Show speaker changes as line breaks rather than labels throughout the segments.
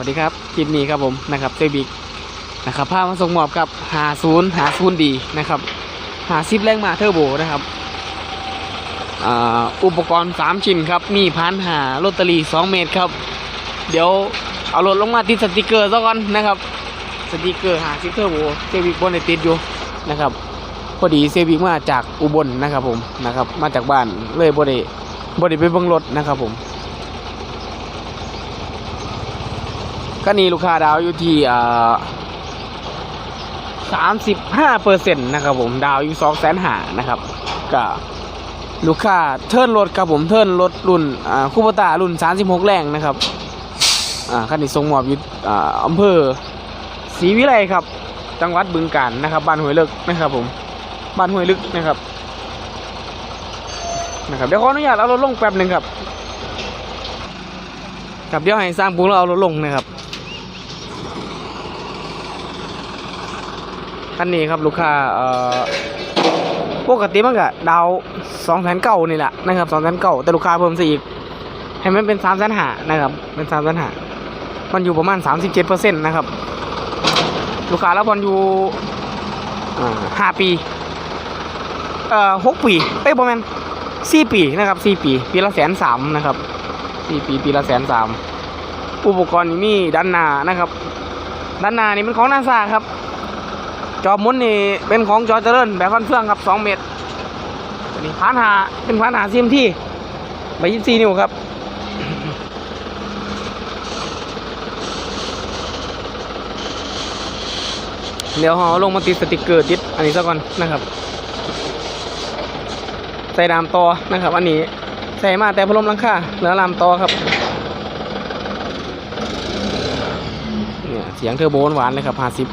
วัสดีครับคลิปนี้ครับผมนะครับเซบิกนะครับพามาส่งมอบกับหาศูนย์หาศูนย์ดีนะครับหาซิปแรงมาเทอร์โบนะครับอ,อุปกรณ์ 3 ชิ้นครับ มีพันหาลอตเตอรี่2เมตรครับ เดี๋ยวเอารถลงมาติดสติกเกอร์ซะก่อนนะครับ สติกเกอร์หาซิปเทอร์โบเซบิกบนในติดอยู่นะครับพอดีเซบิกมาจากอุบลนะครับผมนะครับมาจากบ้านเลยบไดิบไดิไปบิ่งรถนะครับผม ก็นี่ลูกค้าดาวอยู่ที่สามสิบห้าเปอร์เซ็นต์นะครับผมดาวอยู่สองแสนหานะครับก็ลูกค้าเทิร์นรถครับผมเทิร์นรถรุ่นอ่าคูปตารุ่นสามสิบหกแรงนะครับอ่าคันนี้ส่งมอบอยู่อ่าอำเภอศรีวิไลครับ จังหวัดบึงกาฬนะครับบ้านห้วยลึกนะครับผมบ้านห้วยลึกนะครับนะครับเดี๋ยวขออนุญาตเอารถลงแป๊บหนึ่งครับครับเดี๋ยวให้สร้างปุ้งเราเอารถลงนะครับ คันนี้ครับลูกค้าเอ่อปกติมันก็ดาวสองแสนเก้านี่แหละนะครับสองแสนเก้าแต่ลูกค้าเพิ่มซะอีก ให้มันเป็นสามแสนหานะครับ เป็นสามแสนหามันอยู่ประมาณสามสิบเจ็ดเปอร์เซ็นต์นะครับ ลูกค้าแล้วบอลอยู่ห้าปีเอ่อหกปีเอ้ยประมาณสี่ปีนะครับสี่ปี ปีละแสนสามนะครับสี่ปี ปีละแสนสามอุปกรณ์นี่มีด้านหน้านะครับ ด้านหน้านี่เป็นของนาซาครับ จอหมุนนี่เป็นของจอเจริญแบบฟันเฟืองครับสองเมตรนี่พานหาเป็นพานหาซีมที่ใบยี่สี่นิ้วครับเดี๋ยวเราลงมาติดสติกเกอร์ติดอันนี้ซะก่อนนะครับ ใส่ดามต่อนะครับ อันนี้ใส่มาแต่พลมลังค่าเหลือลามต่อครับเนี่ยเสียงเทอร์โบหวานเลยครับห้าสิบ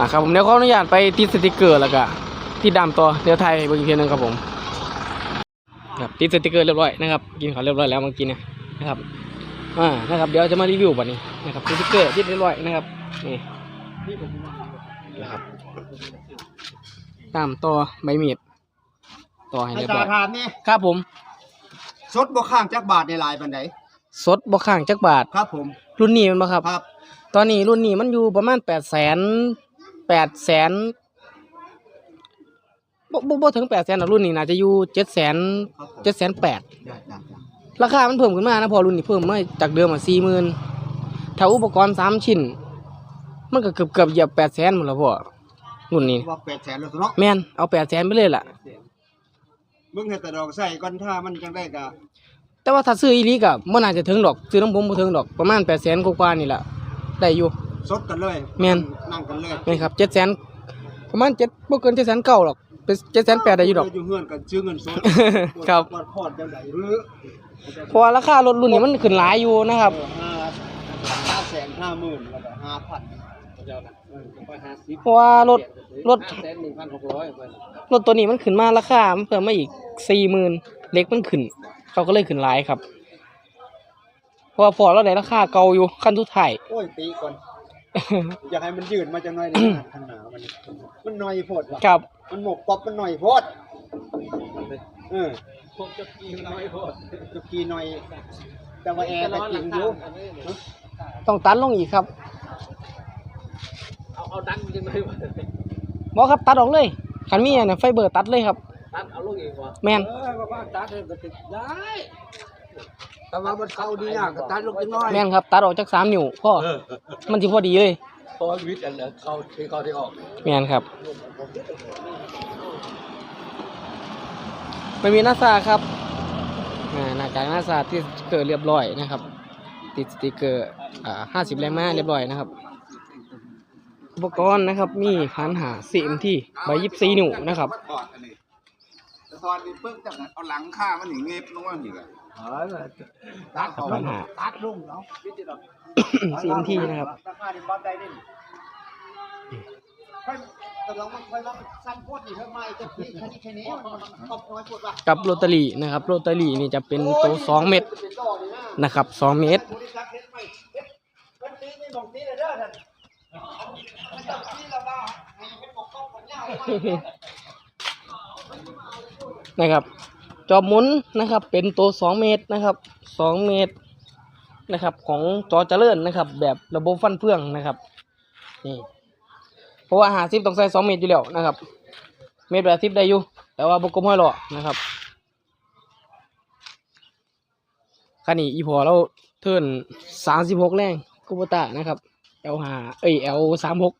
อะครับผมเดี๋ยวขออนุญาตไปติดสติกเกอร์แล้วก็ที่ดามตัวเดี๋ยวไทยเบอร์อีกทีหนึงครับผมครับติดสติกเกอร์เรียบร้อยนะครับกินข้าวเรียบร้อยแล้วเมื่อกี้เนี่ยนะครับอ่านะครับเดี๋ยวจะมารีวิวบัดนี้นะครับสติกเกอร์ติดเรียบร้อยนะครับนี่นะครับตามต่อใบมีดต่อให้
ให้
เรียบ
ตา
ร้อย
ถามนี่
ครับผม
สดบ่ข้างจักบาทในลายปันได
สดบ่ข้างจักบาท
ครับผม
รุ่นนี้มันบ่ครับ
ครับ
ตอนนี้รุ่นนี้มันอยู่ประมาณแปดแสน แปดแสนบ่บ่บ่ถึงแปดแสนรุ่นนี้น่าจะอยู่เจ็ดแสน
ครับผม
เจ็ดแสนแปด
ได้ได้ได้
ราคามันเพิ่มขึ้นมานะพอรุ่นนี้เพิ่มมาจากเดิมอะสี่หมื่นถ้าอุปกรณ์สามชิ้น มันก็เกือบเกือบเหยียบแปดแสนหมดแล้วพ่อรุ่นนี้
ว่าแปดแสนแล้วเนาะ
แม่นเอาแปดแสนไปเลยล่ะ
มึงให้แต่ดอกใส่ก่อนถ้ามันจังได้ก็
แต่ว่าถ้าซื้ออีหลีก็บ่น่าจะถึงดอกซื้อน้ำผมบ่ถึงดอกประมาณแปดแสนกว่าๆนี่แหละได้อยู่
สดกันเลย
แม่น
นั่งกันเลย
แม่นครับเจ็ดแสนประมาณเจ็ดบ่เกินเจ็ดแสนเก้าหรอกเป็นเจ็ดแสนแปดได้อยู่ดอก
อยู่เฮือนกันซื้อเงินสด
ครับ
วัดพอดจังไดหรือ
เพราะว่าราคารถรุ่นนี้มันขึ้นหลายอยู่นะครับ
ห้าห้าแสนห้าหมื่นแล้วก็ห้าพันเจ้ากันเออไปห้าสิบ
เพราะว่ารถรถ
ห้าแสนหนึ่งพันหกร้อยเพิ่น
รถตัวนี้มันขึ้นมาราคามันเพิ่มมาอีกสี่หมื่นเล็กมันขึ้น เขาก็เลยขึ้นหลายครับ เพราะว่าฟอร์ดเราได้ราคาเก่าอยู่ขั้นทุกถ่าย
โอ้ยตีก่อน อยากให้มันยืดมาจังหน่อยนี่ขนาดมันมันหน่อยโพดว่ะ
กับ
มันหมกป๊อปมันหน่อยโพดเออพวกจะกีหน่อยโพดจะกีหน่อย แต่ว่าแอร์แต่จริงอยู่
ต้องตัดลงอีกครับ
เอาเอาดันจังเลยว่ะ
บอกครับตัดออกเลยคันมีอันนะไฟเบอร์ตัดเลยครับ
ตัดเอาลงอีกว่ะ
แมน
เออว่าตัดให้มันติดได้ แต่ว่ามันเข้าดียากก็ตัดลงจังน้อย
แมนครับ ตัดออกจากสามนิ้วพ่อมันจะพอดีเลย
พอวิทย์อันเหลือเข้าที่เข้าที่ออก
แมนครับไม่มีหน้าซาครับอ่าหน้ากากหน้าซาติดสติ๊กเกอร์เรียบร้อยนะครับ ติดสติ๊กเกอร์อ่าห้าสิบแรงม้าเรียบร้อยนะครับอุปกรณ์นะครับมีพันหา CMT ใบยิบซีนิ้วนะครับ
ถอดอันนี้แต่ถอดนี่เพิ่งจากนั้นเอาหลังข้ามันหนีเงียบลงมาอีกอะ
ตัด
ปัญหา
ตัดลงเนาะ
CMT นะครับ
ราคาที่บ้านใดนี่ค่อยแต่เรามันค่อยว่าสั้นโพดนี่เท่าไหร่จะพี่แค่นี้แค่นี้มับ
กับโรตารีนะครับโรตารีนี่จะเป็นตัวสองเม็ดนะครับสองเม็ด
บริษัทเฮ็ดไปเฮ็ดเพิ่นตีนี่บ่งตีเลยเด้อท่านมันจะตีแล้วว่าให้เป็นปกป้องผลยาว
นะครับ จอบหมุนนะครับ เป็นตัวสองเมตรนะครับสองเมตรนะครับ ของจอเจริญนะครับ แบบระบบฟันเฟืองนะครับนี่เพราะว่าหาซิปต้องใส่สองเมตรอยู่แล้วนะครับ เมตรแบบซิปได้อยู่แต่ว่าบกกลมห้อยหล่อนะครับคันนี้อีพอเราเทิร์นสามสิบหกแรงกูโบตานะครับ L ห้าเอ้ย L สามหก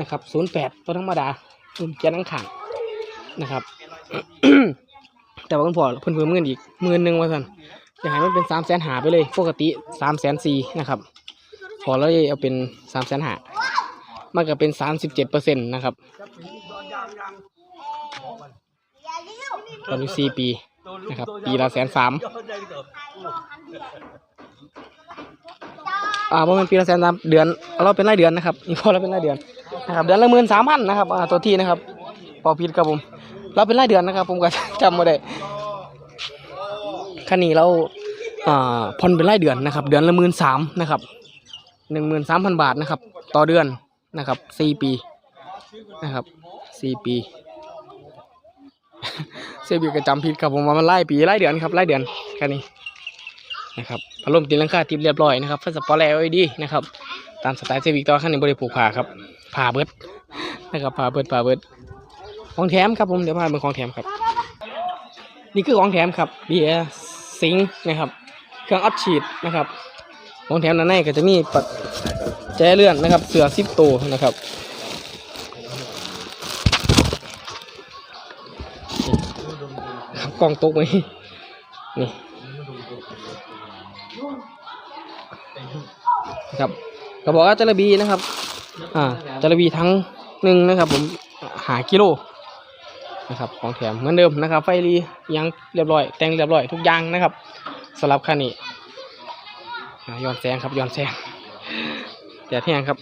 นะครับศูนย์แปดตัวธรรมดารุ่นแกนอังขางนะครับ แต่ว่าคุณพ่อเพิ่นเพิ่มเงินอีกหมื่นหนึ่งว่าสันอยากให้มันเป็นสามแสนหาไปเลยปกติสามแสนสี่นะครับพอแล้วเอาเป็นสามแสนหามันก็เป็นสามสิบเจ็ดเปอร์เซ็นต์นะครับตอนนี้สี่ปีนะครับปีละแสนสามอ่าประมาณปีละแสนสามเดือน เราเป็นรายเดือนนะครับอีกพอเราเป็นรายเดือนนะครับเดือนละหมื่นสามพันนะครับอ่าตัวที่นะครับพอผิดครับผม เราเป็นรายเดือนนะครับ ผมก็จำไม่ได้คันนี้เราอ่าผ่อนเป็นรายเดือนนะครับ เดือนละหมื่นสามนะครับหนึ่งหมื่นสามพันบาทนะครับ ต่อเดือนนะครับสี่ปีนะครับสี่ปีเซบีก็จำผิดครับผมว่ามันไล่ปีไล่เดือนครับไล่เดือนแค่นี้นะครับพัดลมตีนหลังคาติดเรียบร้อยนะครับไฟสปอร์ตแลวดีนะครับตามสไตล์เซบีต่อขั้นนี้บริผูกผ่าครับผ่าเบิดนะครับผ่าเบิดผ่าเบิด ของแถมครับผมเดี๋ยวพาเป็นของแถมครับ นี่คือของแถมครับเบียร์ซิงค์นะครับ เครื่องอัดฉีดนะครับ ของแถมด้านในก็จะมีปัดแจเลื่อนนะครับ เสือซิปโตนะครับกล้องตกไหมนี่นะครับกระบอกว่าจระบีนะครับ อ่าจระบีทั้งหนึ่งนะครับ ผมหากิโล นะครับของแถมเหมือนเดิมนะครับ ไฟรียังเรียบร้อย แต่งเรียบร้อยทุกอย่างนะครับสำหรับคันนี้ย้อนแสงครับย้อนแสงแดดแห้งครับ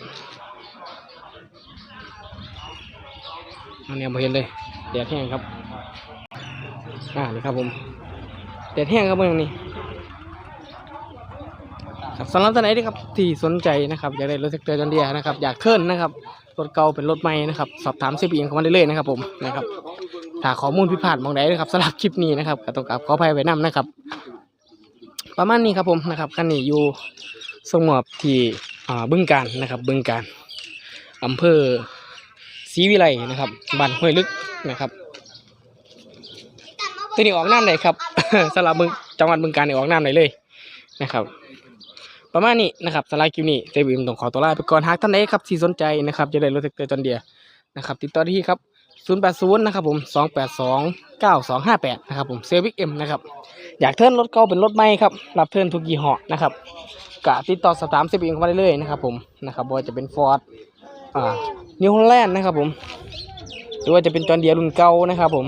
อันนี้มาเห็นเลยแดดแห้งครับอ่านี่ครับผมแดดแห้งครับเมื่อนี้ครับสำหรับท่านไหนที่ครับที่สนใจนะครับอยากได้รถแท็กเตอร์จอนเดียนะครับอยากเทิร์นนะครับ รถเก่าเป็นรถใหม่นะครับ สอบถามเซบีเองเข้ามาได้เลยนะครับ ผมนะครับถ้าข้อมูลผิดพลาดมองใดนะครับสำหรับคลิปนี้นะครับก็ต้องกราบขออภัยไว้นํนะครับ ประมาณนี้ครับผมนะครับคันนี้อยู่สงบที่อ่าบึงการนะครับบึงการอำเภอศรีวิไลนะครับบ้านห้วยลึกนะครับตัวนี้ออกน้ำไหนครับสำหรับบึงจังหวัดบึงการนี่ออกน้ำไหนเลยนะครับ ประมาณนี้นะครับสไลด์คิวนี้เจวิมต้องขอตัวลาไปก่อนหากท่านใดครับที่สนใจนะครับจะได้รถแท็กเตอร์จอนเดียนะครับติดต่อที่ครับ080นะครับผม282 9258นะครับผมเซวิกเอ็มนะครับอยากเทิร์นรถเก่าเป็นรถใหม่ครับรับเทิร์นทุกยี่ห้อนะครับกะติดต่อสอบถามเซวิกเข้ามาได้เลยนะครับผมนะครับว่าจะเป็นฟอร์ดอ่านิวฮอลแลนด์นะครับผมหรือว่าจะเป็นจอนเดียรุ่นเก่านะครับผม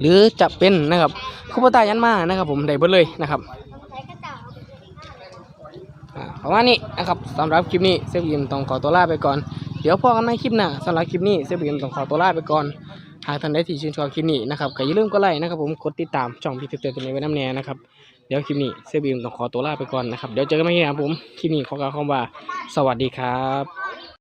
หรือจะเป็นนะครับคูปต้ายันมานะครับผมได้เบิดเลยนะครับ ประมาณนี้นะครับสำหรับคลิปนี้เซฟยิมต้องขอตัวลาไปก่อน เดี๋ยวพอกันในคลิปหน้าสำหรับคลิปนี้เซฟยิมต้องขอตัวลาไปก่อน หากท่านใดที่ชื่นชอบคลิปนี้นะครับก็อย่าลืมกดไลค์นะครับผมกดติดตามช่องพี่เตือนตัวนี้ไว้น้ำแน่นะครับเดี๋ยวคลิปนี้เซฟยิมต้องขอตัวลาไปก่อนนะครับเดี๋ยวเจอกันใหม่ครับผมคลิปนี้ขอกล่าวคำว่า สวัสดีครับ